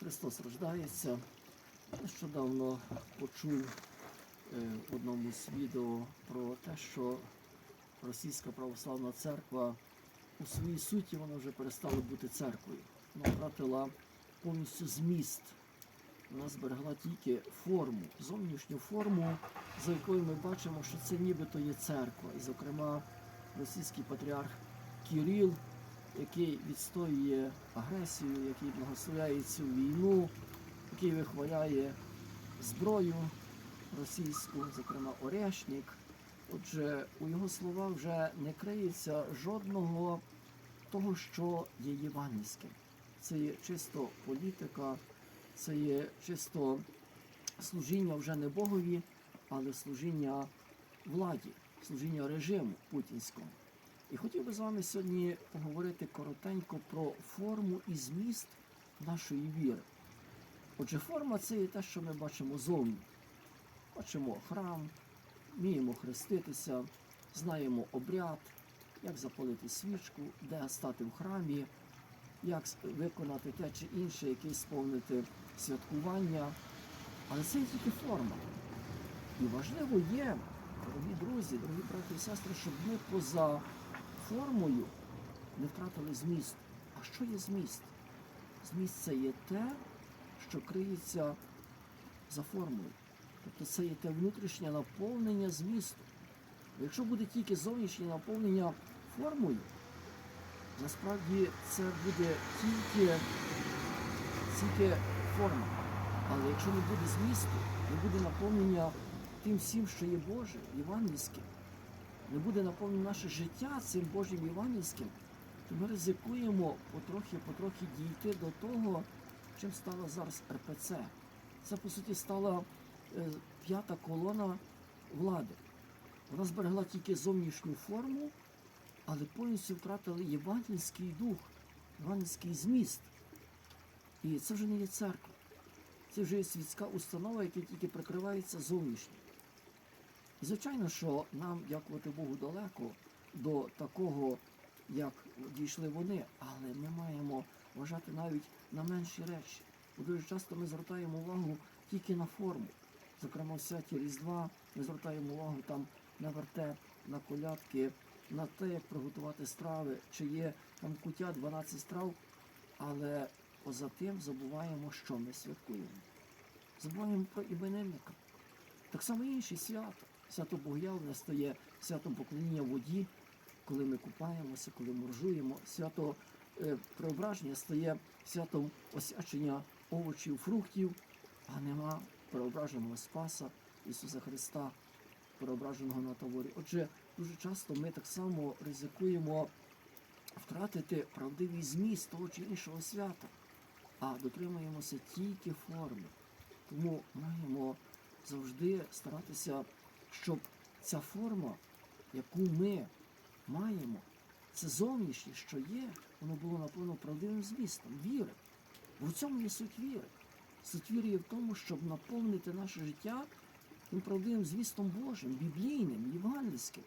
Христос рождається. Нещодавно почув е, в одному з відео про те, що Російська православна церква у своїй суті вона вже перестала бути церквою. Вона втратила повністю зміст. Вона зберегла тільки форму, зовнішню форму, за якою ми бачимо, що це нібито є церква. І, зокрема, російський патріарх Кіріл, який відстоює агресію, який благословляє цю війну, який вихваляє зброю російську, зокрема Орешник. Отже, у його словах вже не криється жодного того, що є євангельським. Це є чисто політика, це є чисто служіння вже не Богові, але служіння владі, служіння режиму путінському. І хотів би з вами сьогодні поговорити коротенько про форму і зміст нашої віри. Отже, форма це є те, що ми бачимо зовні. Бачимо храм, вміємо хреститися, знаємо обряд, як запалити свічку, де стати в храмі, як виконати те чи інше, якесь сповнити святкування. Але це є тільки форма. І важливо є, дорогі друзі, дорогі брати і сестри, щоб ми поза формою не втратили зміст. А що є зміст? Зміст це є те, що криється за формою. Тобто це є те внутрішнє наповнення змісту. Якщо буде тільки зовнішнє наповнення формою, насправді це буде тільки, тільки форма. Але якщо не буде змісту, не буде наповнення тим всім, що є Боже, євангельським, не буде наповнено наше життя цим Божим євангельським, то ми ризикуємо потрохи-потрохи дійти до того, чим стала зараз РПЦ. Це, по суті, стала е, п'ята колона влади. Вона зберегла тільки зовнішню форму, але повністю втратили євангельський дух, євангельський зміст. І це вже не є церква. Це вже є світська установа, яка тільки прикривається зовнішньо. І звичайно, що нам, дякувати Богу, далеко до такого, як дійшли вони, але ми маємо вважати навіть на менші речі. Бо дуже часто ми звертаємо увагу тільки на форму. Зокрема, в святі Різдва ми звертаємо увагу там на вертеп, на колядки, на те, як приготувати страви, чи є там куття 12 страв, але поза тим забуваємо, що ми святкуємо. Забуваємо про іменинника. Так само інші свята. Свято Богоявлене стає святом поклоніння воді, коли ми купаємося, коли моржуємо. Свято е, Преображення стає святом освячення овочів, фруктів, а нема преображеного Спаса Ісуса Христа, преображеного на таворі. Отже, дуже часто ми так само ризикуємо втратити правдивий зміст того чи іншого свята, а дотримуємося тільки форми. Тому маємо завжди старатися, щоб ця форма, яку ми маємо, це зовнішнє, що є, воно було наповнено правдивим змістом, віри. Бо в цьому є суть віри. Суть віри є в тому, щоб наповнити наше життя тим правдивим змістом Божим, біблійним, євангельським.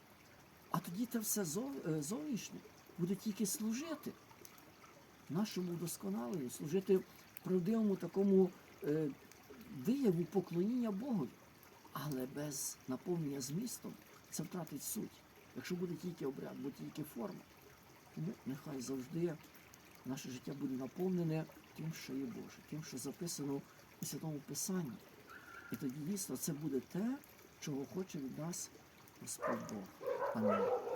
А тоді те все е, зовнішнє буде тільки служити нашому вдосконаленню, служити правдивому такому е, вияву поклоніння Богові. Але без наповнення змістом це втратить суть. Якщо буде тільки обряд, буде тільки форма. Тому нехай завжди наше життя буде наповнене тим, що є Боже, тим, що записано у Святому Писанні. І тоді дійсно це буде те, чого хоче від нас Господь Бог. Амінь.